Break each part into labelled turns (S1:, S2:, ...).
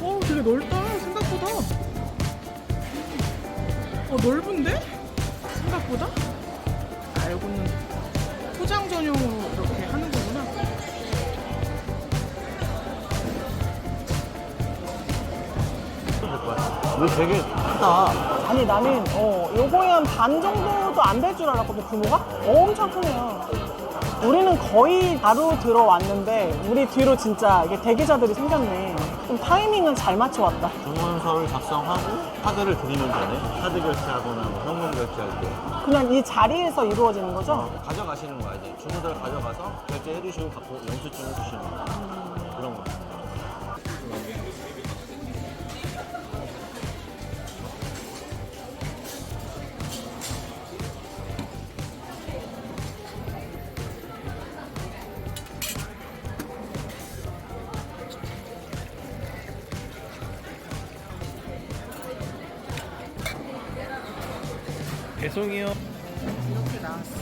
S1: 어, 되게 넓다 생각보다. 어, 넓은데? 이거
S2: 되게 크다.
S1: 아니 나는 어 요거에 한 반 정도도 안 될 줄 알았거든 규모가 엄청 크네요 우리는 거의 바로 들어왔는데 우리 뒤로 진짜 이게 대기자들이 생겼네 좀 타이밍은 잘 맞춰왔다
S2: 중문서를 작성하고 카드를 드리면 되네. 카드 결제하거나 뭐 현금 결제할 때.
S1: 그냥 이 자리에서 이루어지는 거죠?
S2: 가져가시는 거야 이제. 주문서를 가져가서 결제해 주시고 갖고 영수증 해주시는 거. 그 배송이요.
S1: 이렇게 나왔어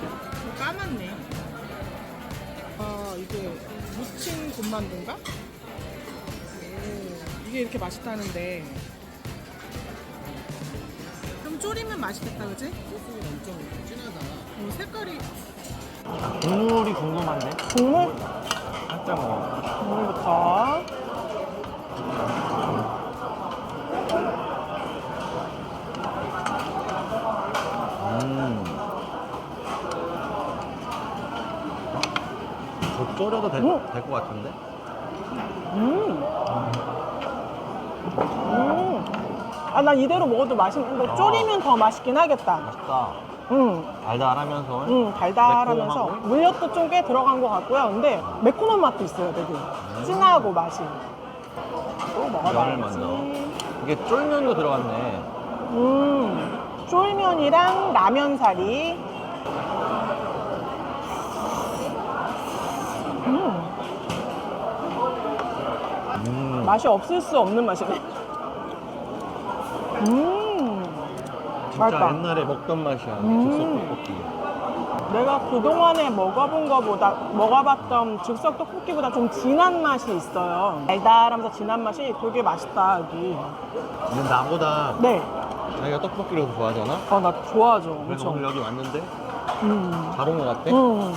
S1: 좀 까맣네 아 이게 무친 군만두인가? 오, 이게 이렇게 맛있다는데 맛있겠다 그지? 소스가 엄청 진하다 어, 색깔이
S2: 국물이 궁금한데?
S1: 국물?
S2: 살짝 먹어.
S1: 국물부터
S2: 음. 더 졸여도 될
S1: 음.
S2: 것 같은데?
S1: 음. 음. 아, 난 이대로 먹어도 맛있는데
S2: 어.
S1: 졸이면 더 맛있긴 하겠다.
S2: 맛있다.
S1: 음.
S2: 달달하면서.
S1: 음, 달달하면서
S2: 매콤하고?
S1: 물엿도 좀꽤 들어간 것 같고요. 근데 매콤한 맛도 있어요, 되게. 진하고 맛이. 또
S2: 면을
S1: 먹어봐야지.
S2: 이게 쫄면도 들어갔네.
S1: 음. 쫄면이랑 라면 사리. 음.
S2: 음.
S1: 맛이 없을 수 없는 맛이네. 음.
S2: 진짜
S1: 맛있다.
S2: 옛날에 먹던 맛이야.
S1: 음.
S2: 즉석 떡볶이.
S1: 내가 그동안에 먹어본 거보다, 먹어봤던 즉석 떡볶이보다 좀 진한 맛이 있어요. 달달하면서 진한 맛이 되게 맛있다, 여기.
S2: 근데 나보다
S1: 네.
S2: 자기가 떡볶이를 더 좋아하잖아?
S1: 어, 나 좋아하죠.
S2: 그래서
S1: 엄청.
S2: 오늘 여기 왔는데
S1: 음.
S2: 잘 온 것 같아.
S1: 음.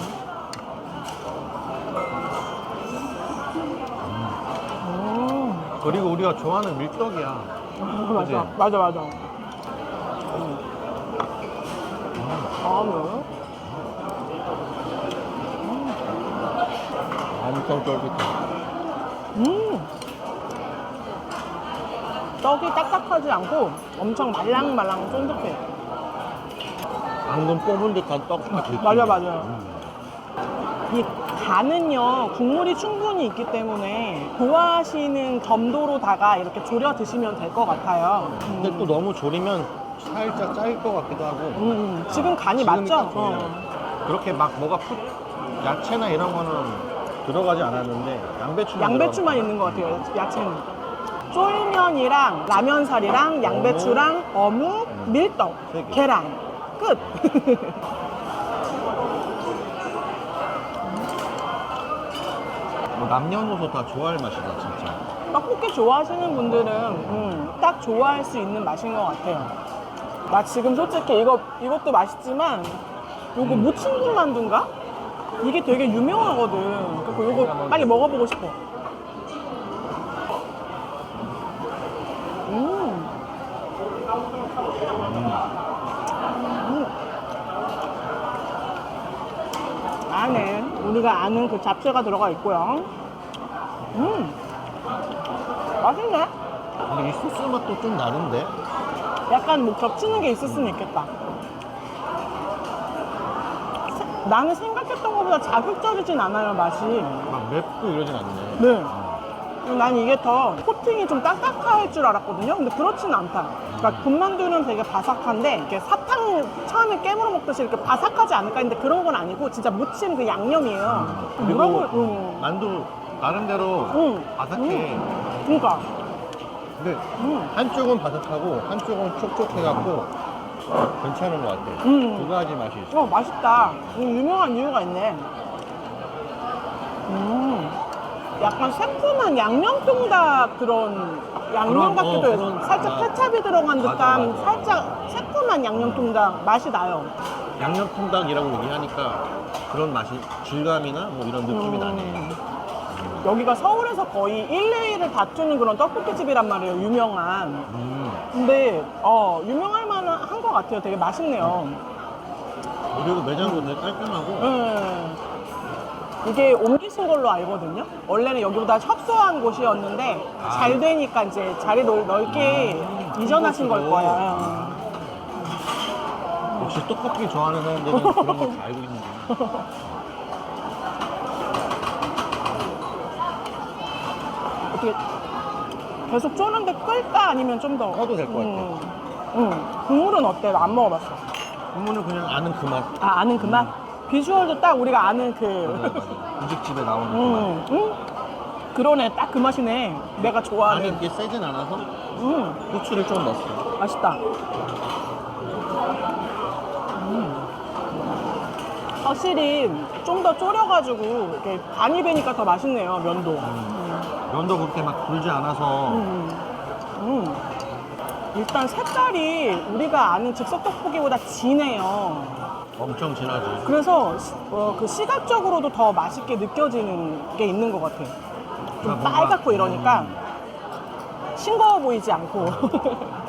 S1: 음.
S2: 그리고 우리가 좋아하는 밀떡이야.
S1: 맞아,
S2: 그치?
S1: 맞아, 맞아.
S2: 엄청 쫄깃해.
S1: 음. 떡이 딱딱하지 않고 엄청 말랑말랑 쫀득해.
S2: 방금 뽑은 듯한 떡 같아.
S1: 맞아, 맞아요. 이 간은요 국물이 충분히 있기 때문에 좋아하시는 점도로다가 이렇게 졸여 드시면 될 것 같아요. 음.
S2: 근데 또 너무 졸이면 살짝 짜일 것 같기도 하고.
S1: 음, 음. 지금 간이
S2: 지금이
S1: 맞죠?
S2: 딱 좋네요.
S1: 어.
S2: 그렇게 막 뭐가 푸, 야채나 이런 거는 들어가지 않았는데 양배추만
S1: 양배추만 있는 것 같아요. 야채는. 쫄면이랑 라면살이랑 양배추랑 어묵, 밀떡,
S2: 세 개.
S1: 계란 끝.
S2: 뭐 남녀노소 다 좋아할 맛이다 진짜.
S1: 떡볶이 좋아하시는 분들은 음, 딱 좋아할 수 있는 맛인 것 같아요. 나 지금 솔직히 이거 이것도 맛있지만 요거
S2: 음.
S1: 무친군 만두인가? 이게 되게 유명하거든. 그래서 요거 빨리 먹어보고 싶어. 음. 음. 안에 우리가 아는 그 잡채가 들어가 있고요. 음. 맛있네.
S2: 근데 이 소스 맛도 좀 다른데?
S1: 약간 뭐 겹치는 게 있을 수는 있겠다. 세- 나는 생각했던 것보다 자극적이진 않아요, 맛이.
S2: 막 맵고 이러진 않네.
S1: 네.
S2: 음.
S1: 난 이게 더 코팅이 좀 딱딱할 줄 알았거든요. 근데 그렇진 않다. 그러니까 군만두는 되게 바삭한데 이렇게 사탕 처음에 깨물어 먹듯이 이렇게 바삭하지 않을까 했는데 그런 건 아니고 진짜 무침 그 양념이에요.
S2: 그리고
S1: 뭐라고? 응.
S2: 만두 나름대로
S1: 응.
S2: 바삭해.
S1: 그러니까.
S2: 근데
S1: 음.
S2: 한쪽은 바삭하고 한쪽은 촉촉해갖고 괜찮은 것 같아.
S1: 음.
S2: 두 가지 맛이 있어.
S1: 어 맛있다. 이거 유명한 이유가 있네. 음, 약간 새콤한 양념통닭 그런 양념
S2: 그런,
S1: 같기도
S2: 어,
S1: 해요.
S2: 그런,
S1: 살짝
S2: 아,
S1: 케찹이 들어간
S2: 맞아,
S1: 듯한
S2: 맞아.
S1: 살짝 새콤한 양념통닭 맛이 나요.
S2: 양념통닭이라고 얘기하니까 그런 맛이 질감이나 뭐 이런 느낌이
S1: 음.
S2: 나네.
S1: 여기가 서울에서 거의 1, 2위를 다투는 그런 떡볶이집이란 말이에요. 유명한.
S2: 음.
S1: 근데 어 유명할 만한 것 같아요. 되게 맛있네요.
S2: 그리고 매장도 되게 깔끔하고
S1: 음. 이게 옮기신 걸로 알거든요. 원래는 여기보다 협소한 곳이었는데
S2: 아.
S1: 잘 되니까 이제 자리 넓, 넓게 이전하신 걸 거야.
S2: 역시 떡볶이 좋아하는 사람들은 그런 거 다 알고 있는구나.
S1: 어떻게 계속 쪼는데 끌까 아니면 좀 더?
S2: 꺼도 될 것 같아.
S1: 음. 응. 국물은 어때? 나안 먹어봤어.
S2: 국물은 그냥 아는 그 맛.
S1: 아 아는 그 맛? 비주얼도 딱 우리가 아는 그.
S2: 음식집에 나오는 그
S1: 음, 음? 그러네. 딱 그 맛이네. 내가
S2: 맛. 안에
S1: 좋아하는.
S2: 이렇게 세진 않아서
S1: 음.
S2: 고추를 좀 넣었어.
S1: 맛있다. 음. 확실히 좀 더 졸여가지고 이렇게 간이 배니까 더 맛있네요 면도.
S2: 면도 그렇게 막 불지 않아서
S1: 음. 음. 일단 색깔이 우리가 아는 즉석 떡볶이보다 진해요.
S2: 엄청 진하지.
S1: 그래서 시- 어, 그 시각적으로도 더 맛있게 느껴지는 게 있는 것 같아. 좀
S2: 뭔가-
S1: 빨갛고 이러니까
S2: 음.
S1: 싱거워 보이지 않고.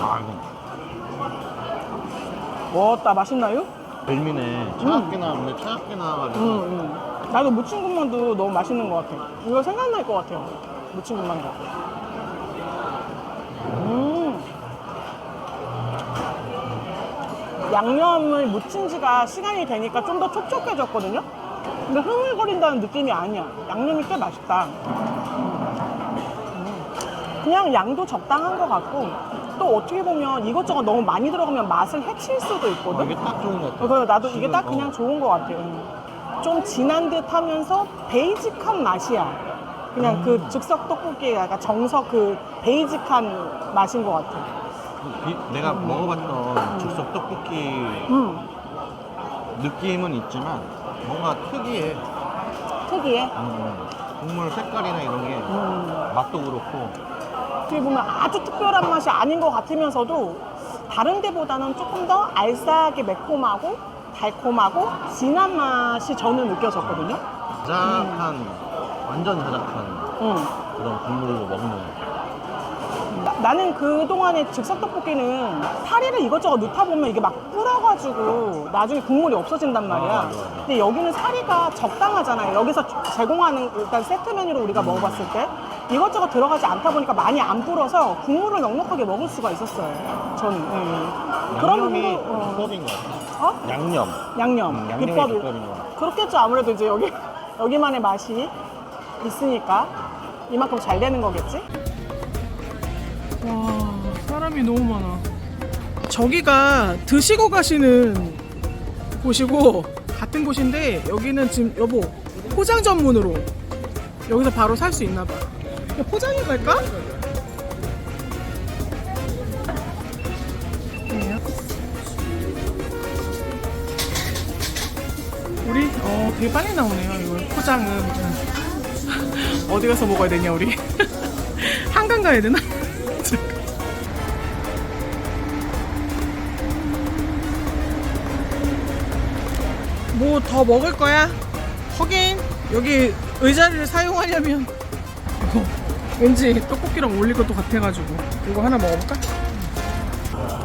S2: 아, 이거
S1: 먹었다 맛있나요?
S2: 별미네. 차갑게 나왔는데 차갑게 나와가지고.
S1: 음, 음. 나도 무침국만두 너무 맛있는 것 같아. 이거 생각날 것 같아요. 무침국만두. 음. 양념을 무친 지가 시간이 되니까 좀 더 촉촉해졌거든요? 근데 흐물거린다는 느낌이 아니야. 양념이 꽤 맛있다. 음. 그냥 양도 적당한 것 같고, 또 어떻게 보면 이것저것 너무 많이 들어가면 맛을 해칠 수도
S2: 아,
S1: 있거든?
S2: 이게 딱 좋은 것 같아.
S1: 어, 그래서 나도 이게 딱 그냥
S2: 어.
S1: 좋은 것 같아요. 좀 진한 듯 하면서 베이직한 맛이야. 그냥 그 즉석 떡볶이가 약간 정석 그 베이직한 맛인 것 같아.
S2: 비- 내가 먹어봤던 즉석 떡볶이
S1: 음,
S2: 느낌은 있지만 뭔가 특이해.
S1: 특이해.
S2: 음, 국물 색깔이나 이런 게
S1: 음,
S2: 맛도 그렇고
S1: 어떻게 보면 아주 특별한 맛이 아닌 것 같으면서도 다른 데보다는 조금 더 알싸하게 매콤하고 달콤하고 진한 맛이 저는 느껴졌거든요.
S2: 자작한 완전 자작한
S1: 음.
S2: 그런 국물로 먹는
S1: 나, 는 그동안에 즉석 떡볶이는 파리를 이것저것 넣다 보면 이게 막 불어가지고 나중에 국물이 없어진단 말이야.
S2: 아, 맞아, 맞아.
S1: 근데 여기는 사리가 적당하잖아요. 여기서 제공하는 일단 세트 메뉴로 우리가 먹어봤을 때 이것저것 들어가지 않다 보니까 많이 안 불어서 국물을 넉넉하게 먹을 수가 있었어요. 저는. 예. 그런
S2: 양념이
S1: 부분도 어,
S2: 비법인 것 같아.
S1: 어?
S2: 양념.
S1: 양념.
S2: 음, 양념이
S1: 비법이
S2: 비법인 것 같아.
S1: 그렇겠죠. 아무래도 이제 여기 여기만의 맛이 있으니까 이만큼 잘 되는 거겠지. 와 사람이 너무 많아. 저기가 드시고 가시는 곳이고 같은 곳인데 여기는 지금 여보 포장 전문으로 여기서 바로 살 수 있나 봐. 야, 포장해 갈까? 네. 우리 어 되게 빨리 나오네요. 이거 포장은 어디 가서 먹어야 되냐 우리? 한강 가야 되나? 뭐 더 먹을 거야? 하긴 여기 의자를 사용하려면 이거 왠지 떡볶이랑 어울릴 것도 같아가지고 이거 하나 먹어볼까?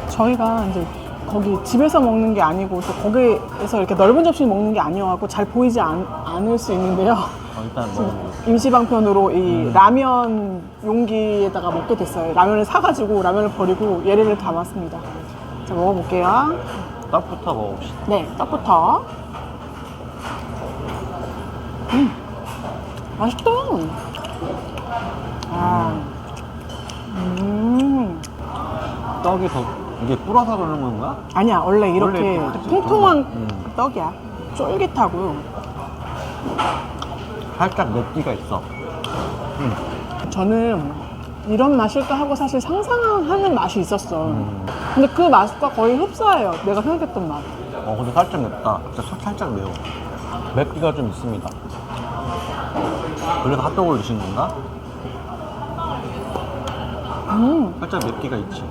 S1: 저희가 이제 거기 집에서 먹는 게 아니고 또 거기에서 이렇게 넓은 접시 먹는 게 아니어갖고 잘 보이지 않, 않을 수 있는데요.
S2: 아, 일단 먹어보고.
S1: 임시방편으로 이 라면 용기에다가 먹게 됐어요. 라면을 사가지고 라면을 버리고 얘를 담았습니다. 자 먹어볼게요.
S2: 떡부터 먹어봅시다.
S1: 네, 떡부터. 음, 맛있다. 아, 음,
S2: 떡이 더 이게 불어서 그러는 건가?
S1: 아니야 원래 이렇게
S2: 원래.
S1: 통통한
S2: 음.
S1: 떡이야. 쫄깃하고요.
S2: 살짝 맵기가 있어.
S1: 저는 이런 맛일까 하고 사실 상상하는 맛이 있었어.
S2: 음.
S1: 근데 그 맛과 거의 흡사해요. 내가 생각했던 맛.
S2: 어 근데 살짝 맵다. 진짜 살- 살짝 매워. 맵기가 좀 있습니다. 그래서 핫도그를 드신 건가?
S1: 음,
S2: 살짝 맵기가 있지.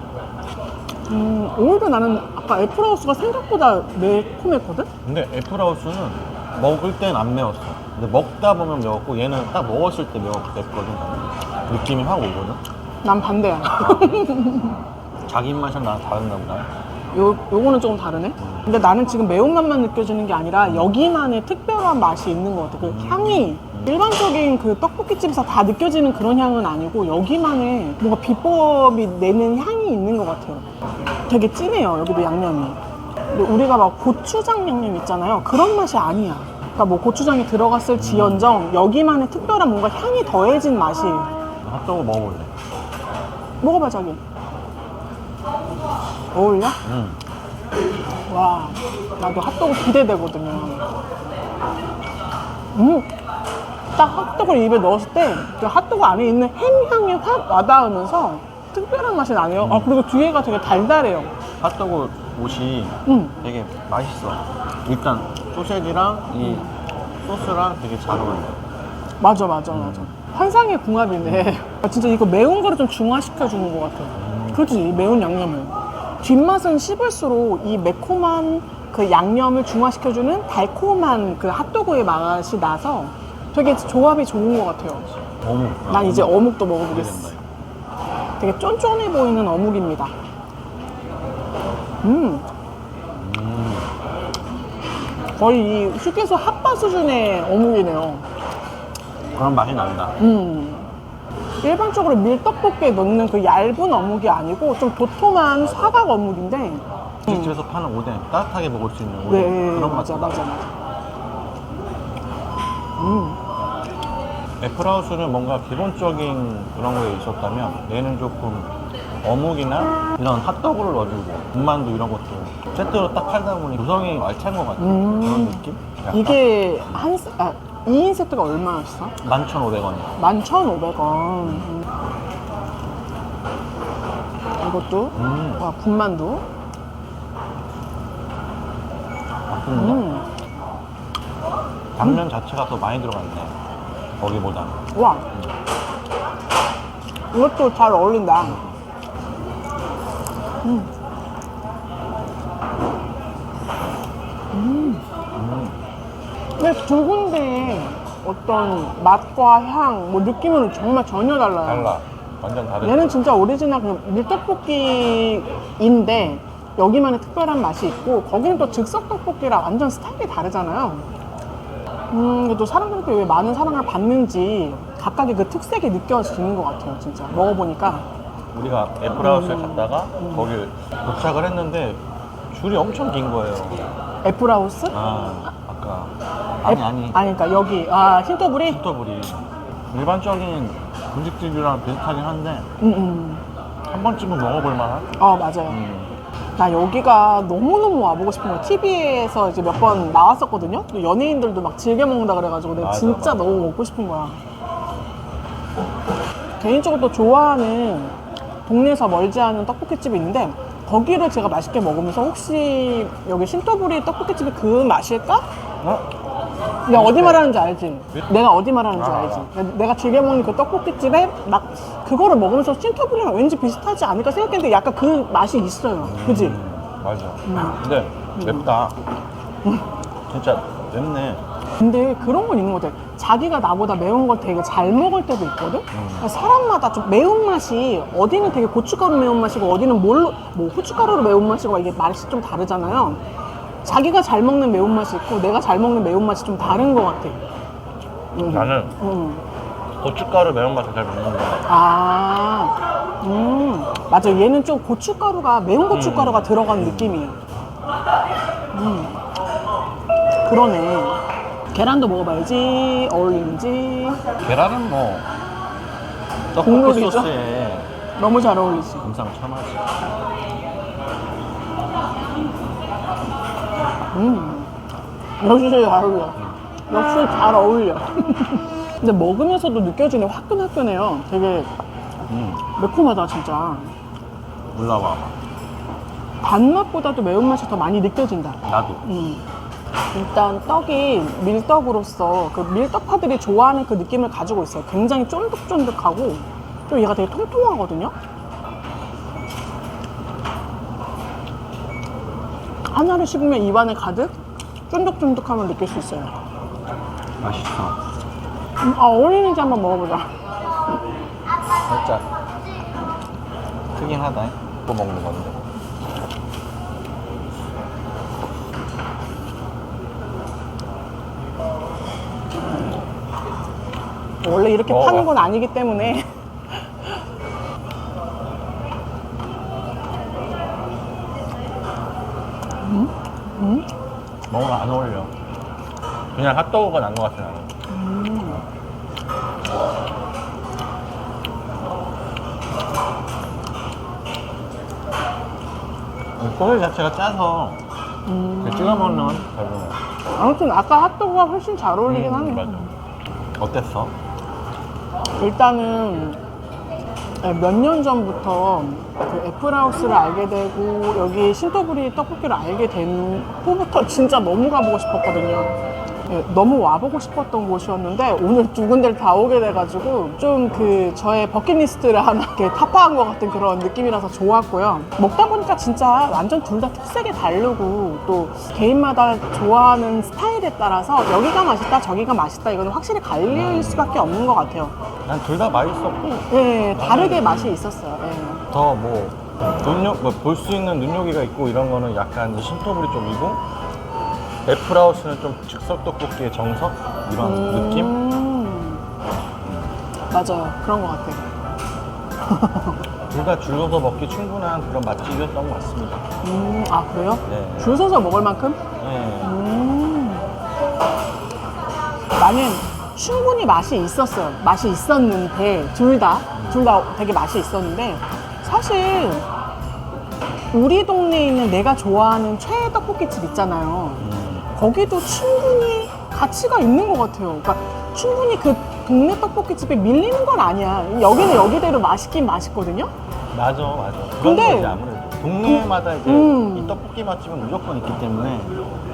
S1: 음, 오히려 나는 아까 애플하우스가 생각보다 매콤했거든?
S2: 근데 애플하우스는 먹을 땐 안 매웠어. 근데 먹다 보면 매웠고 얘는 딱 먹었을 때 매워 맵거든. 느낌이 확 오거든.
S1: 난 반대야.
S2: 자기 입맛이랑 나랑 다른가 보다.
S1: 요, 요거는 조금 다르네? 근데 나는 지금 매운맛만 느껴지는 게 아니라 여기만의 특별한 맛이 있는 것 같아. 그 향이 일반적인 그 떡볶이집에서 다 느껴지는 그런 향은 아니고 여기만의 뭔가 비법이 내는 향이 있는 것 같아요. 되게 진해요, 여기도 양념이. 근데 우리가 막 고추장 양념 있잖아요. 그런 맛이 아니야. 그러니까 뭐 고추장이 들어갔을 지연정 여기만의 특별한 뭔가 향이 더해진 맛이에요.
S2: 핫도그 먹어볼래.
S1: 먹어봐, 자기. 어울려?
S2: 응.
S1: 와, 나도 핫도그 기대되거든요. 음, 딱 핫도그를 입에 넣었을 때, 그 핫도그 안에 있는 햄 향이 확 와닿으면서 특별한 맛이 나네요. 아, 그리고 뒤에가 되게 달달해요.
S2: 핫도그 옷이
S1: 음,
S2: 되게 맛있어. 일단 소세지랑 이 소스랑 되게 잘 어울려.
S1: 맞아, 맞아, 맞아. 환상의 궁합이네. 아, 진짜 이거 매운 거를 좀 중화시켜 주는 것 같아. 그지? 이 매운 양념을. 뒷맛은 씹을수록 이 매콤한 그 양념을 중화시켜주는 달콤한 그 핫도그의 맛이 나서 되게 조합이 좋은 것 같아요.
S2: 어묵.
S1: 난 이제 어묵도 먹어보겠어. 되게 쫀쫀해 보이는 어묵입니다. 음. 거의 이 휴게소 핫바 수준의 어묵이네요.
S2: 그런 맛이 난다.
S1: 음. 일반적으로 밀떡볶이에 넣는 그 얇은 어묵이 아니고 좀 도톰한 사각 어묵인데
S2: 이 집에서 파는 오뎅 따뜻하게 먹을 수 있는 오뎅
S1: 네,
S2: 그런
S1: 맞아,
S2: 맛.
S1: 맞아, 맞아. 음,
S2: 애플하우스는 뭔가 기본적인 그런 거에 있었다면 얘는 조금 어묵이나 이런 핫도그를 넣어주고 군만두 이런 것도 세트로 딱 팔다 보니 구성이 알찬 것 같아.
S1: 음.
S2: 그런 느낌? 약간
S1: 이게 한, 세- 아, 2인 세트가 얼마였어?
S2: 11,500원이야.
S1: 11,500원. 음. 이것도,
S2: 음,
S1: 와, 군만두.
S2: 맛있는데?
S1: 음,
S2: 당면 자체가 더 많이 들어갔네. 거기보다.
S1: 와. 이것도 잘 어울린다. 음.
S2: 음,
S1: 근데 두 군데의 어떤 맛과 향, 뭐 느낌은 정말 전혀 달라요.
S2: 달라. 완전 다르지.
S1: 얘는 진짜 오리지널 그 밀떡볶이인데 여기만의 특별한 맛이 있고 거기는 또 즉석 떡볶이랑 완전 스타일이 다르잖아요. 음, 그래도 사람들한테 왜 많은 사랑을 받는지 각각의 그 특색이 느껴지는 것 같아요, 진짜. 먹어보니까.
S2: 우리가 애플하우스에
S1: 음.
S2: 갔다가 거길 도착을 했는데 줄이 엄청 긴 거예요.
S1: 애플하우스?
S2: 아, 아까. 아니, 아니.
S1: 아니, 그러니까 여기, 아, 힌토브리?
S2: 슈터블이 일반적인 분식집이랑 비슷하긴 한데
S1: 음, 음.
S2: 한 번쯤은 먹어볼 만한?
S1: 어, 맞아요.
S2: 음.
S1: 나 여기가 너무너무 와보고 싶은 거야. TV에서 이제 몇 번 나왔었거든요. 또 연예인들도 막 즐겨 먹는다 그래가지고 내가
S2: 맞아,
S1: 진짜
S2: 맞아.
S1: 너무 먹고 싶은 거야. 개인적으로 또 좋아하는 동네에서 멀지 않은 떡볶이집이 있는데 거기를 제가 맛있게 먹으면서 혹시 여기 신토부리 떡볶이집이 그 맛일까?
S2: 어?
S1: 내가 어디 말하는지 알지? 내가 어디 말하는지
S2: 아,
S1: 알지? 내가 즐겨 먹는 그 떡볶이집에 막 그거를 먹으면서 신토부리랑 왠지 비슷하지 않을까 생각했는데 약간 그 맛이 있어요. 그지?
S2: 음, 맞아. 근데 맵다. 진짜 맵네.
S1: 근데 그런 건 있는 것 같아. 자기가 나보다 매운 걸 되게 잘 먹을 때도 있거든? 그러니까 사람마다 좀 매운맛이, 어디는 되게 고춧가루 매운맛이고, 어디는 뭘로, 뭐 후춧가루로 매운맛이고, 이게 맛이 좀 다르잖아요. 자기가 잘 먹는 매운맛이 있고, 내가 잘 먹는 매운맛이 좀 다른 것 같아. 음.
S2: 나는
S1: 음.
S2: 고춧가루 매운맛을 잘 못 먹는 거야.
S1: 아, 음, 맞아. 얘는 좀 고춧가루가 매운 고춧가루가
S2: 음.
S1: 들어간 느낌이에요. 음, 그러네. 계란도 먹어봐야지. 어울리는지.
S2: 계란은 뭐 떡볶이
S1: 국물이죠?
S2: 소스에
S1: 너무 잘 어울리지.
S2: 금상첨화지.
S1: 음, 역시 잘 어울려. 역시 잘 어울려. 근데 먹으면서도 느껴지는 화끈화끈해요. 되게
S2: 음,
S1: 매콤하다, 진짜.
S2: 올라와.
S1: 단맛보다도 매운맛이 더 많이 느껴진다.
S2: 나도.
S1: 음. 일단 떡이 밀떡으로서 그 밀떡파들이 좋아하는 그 느낌을 가지고 있어요. 굉장히 쫀득쫀득하고 또 얘가 되게 통통하거든요. 하나를 씹으면 입안에 가득 쫀득쫀득함을 느낄 수 있어요.
S2: 맛있어.
S1: 음, 아, 어울리는지 한번 먹어보자.
S2: 살짝 크긴 하다. 또 먹는 건데.
S1: 원래 이렇게
S2: 먹어봐.
S1: 파는 건 아니기 때문에
S2: 먹으면 안 어울려. 그냥 핫도그가 난 것 같아 나는. 음, 소스 자체가 짜서 이렇게 찍어 먹는 건 별로네.
S1: 아무튼 아까 핫도그가 훨씬 잘 어울리긴
S2: 음,
S1: 하네요.
S2: 맞아. 어땠어?
S1: 일단은 몇 년 전부터 그 애플하우스를 알게 되고 여기 신토부리 떡볶이를 알게 된 후부터 진짜 너무 가보고 싶었거든요. 예, 너무 와보고 싶었던 곳이었는데 오늘 두 군데를 다 오게 돼가지고 좀 그 저의 버킷리스트를 하나 이렇게 타파한 것 같은 그런 느낌이라서 좋았고요. 먹다 보니까 진짜 완전 둘 다 특색이 다르고 또 개인마다 좋아하는 스타일에 따라서 여기가 맛있다 저기가 맛있다 이거는 확실히 갈릴 수밖에 없는 것 같아요.
S2: 난 둘 다 맛있었고
S1: 네, 다르게 맛이 있었어요. 예.
S2: 더뭐 눈요 볼수 있는 눈요기가 있고 이런 거는 약간 신토부리 쪽이고 애플하우스는 좀 즉석 떡볶이의 정석 이런 느낌
S1: 음, 맞아요. 그런 것 같아요.
S2: 둘 다 줄여서 먹기 충분한 그런 맛집이었던 것 같습니다.
S1: 음, 아, 그래요?
S2: 네.
S1: 줄 서서 먹을 만큼?
S2: 네.
S1: 음. 나는 충분히 맛이 있었어요. 맛이 있었는데, 둘 다, 둘 다 되게 맛이 있었는데, 사실, 우리 동네에 있는 내가 좋아하는 최애 떡볶이집 있잖아요.
S2: 음,
S1: 거기도 충분히 가치가 있는 것 같아요. 그러니까 충분히 그 동네 떡볶이 집에 밀리는 건 아니야. 여기는 여기대로 맛있긴 맛있거든요.
S2: 맞아, 맞아. 그런
S1: 근데
S2: 거지 아무래도 동네마다 이제
S1: 음.
S2: 이 떡볶이 맛집은 무조건 있기 때문에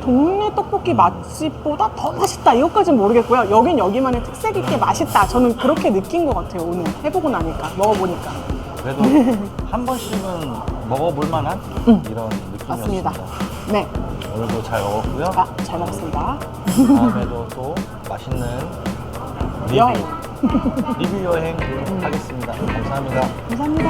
S1: 동네 떡볶이 맛집보다 더 맛있다. 이것까지는 모르겠고요. 여긴 여기만의 특색 있게 맛있다. 저는 그렇게 느낀 것 같아요. 오늘 해보고 나니까 먹어보니까.
S2: 그래도 한 번씩은 먹어볼 만한 이런 느낌이었습니다.
S1: 음. 맞습니다. 네,
S2: 오늘도 잘 먹었고요.
S1: 아, 잘 먹었습니다.
S2: 다음에도 또 맛있는 리뷰,
S1: 여행.
S2: 리뷰 여행 하겠습니다. 감사합니다.
S1: 감사합니다.